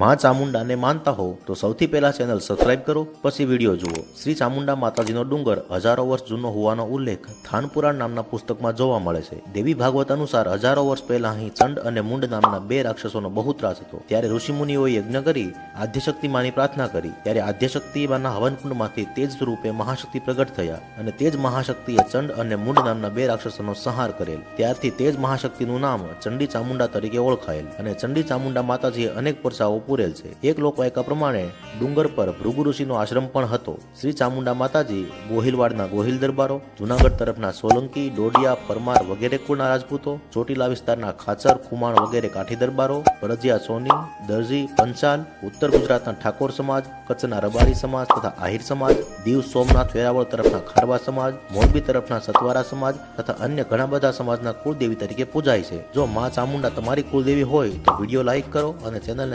માં ચામુંડાને માનતા હો તો સૌથી પહેલાં ચેનલ સબસ્ક્રાઇબ કરો, પછી વીડિયો જુઓ. શ્રી ચામુંડા માતાજીનો ડુંગર હજારો વર્ષ જૂનો હોવાનો ઉલ્લેખ થાનપુરાણ નામના પુસ્તકમાં જોવા મળે છે. દેવી ભાગવત અનુસાર હજારો વર્ષ પહેલા અહીં ચંડ અને મુંડ નામના બે રાક્ષસોનો બહુ ત્રાસ હતો. ત્યારે ઋષિમુનિઓએ યજ્ઞ કરી આદ્યશક્તિ માની પ્રાર્થના કરી. ત્યારે આદ્યશક્તિ માના હવનકુંડમાંથી તેજ સ્વરૂપે મહાશક્તિ પ્રગટ થયા અને તે જ મહાશક્તિએ ચંડ અને મુંડ નામના બે રાક્ષસોનો સંહાર કરેલ. ત્યારથી તે જ મહાશક્તિનું નામ ચંડી ચામુંડા તરીકે ઓળખાયેલ અને ચંડી ચામુંડા માતાજીએ અનેક પરચાઓ પૂરેલ છે. એક લોકવાયકા પ્રમાણે ડુંગર પર ભૃગુ ઋષિનો આશ્રમ પણ હતો. શ્રી ચામુંડા માતાજી ગોહિલવાડના ગોહિલ દરબારો, જુનાગઢ તરફના સોલંકી, ડોડિયા, પરમાર વગેરે કુળના રાજપૂતો, ચોટીલા વિસ્તારના ખાચર, ખુમાણ વગેરે કાઠી દરબારો, ભરજિયા સોની, દરજી, પંચાલ, ઉત્તર ગુજરાતના ઠાકોર સમાજ, કચ્છના રબારી સમાજ તથા આહિર સમાજ, દીવ સોમનાથ વેરાવળ તરફના ખારવા સમાજ, મોરબી તરફના સતવારા સમાજ તથા અન્ય ઘણા બધા સમાજના કુળદેવી તરીકે પૂજાય છે. જો માં ચામુંડા તમારી કુળદેવી હોય તો વીડિયો લાઈક કરો અને ચેનલને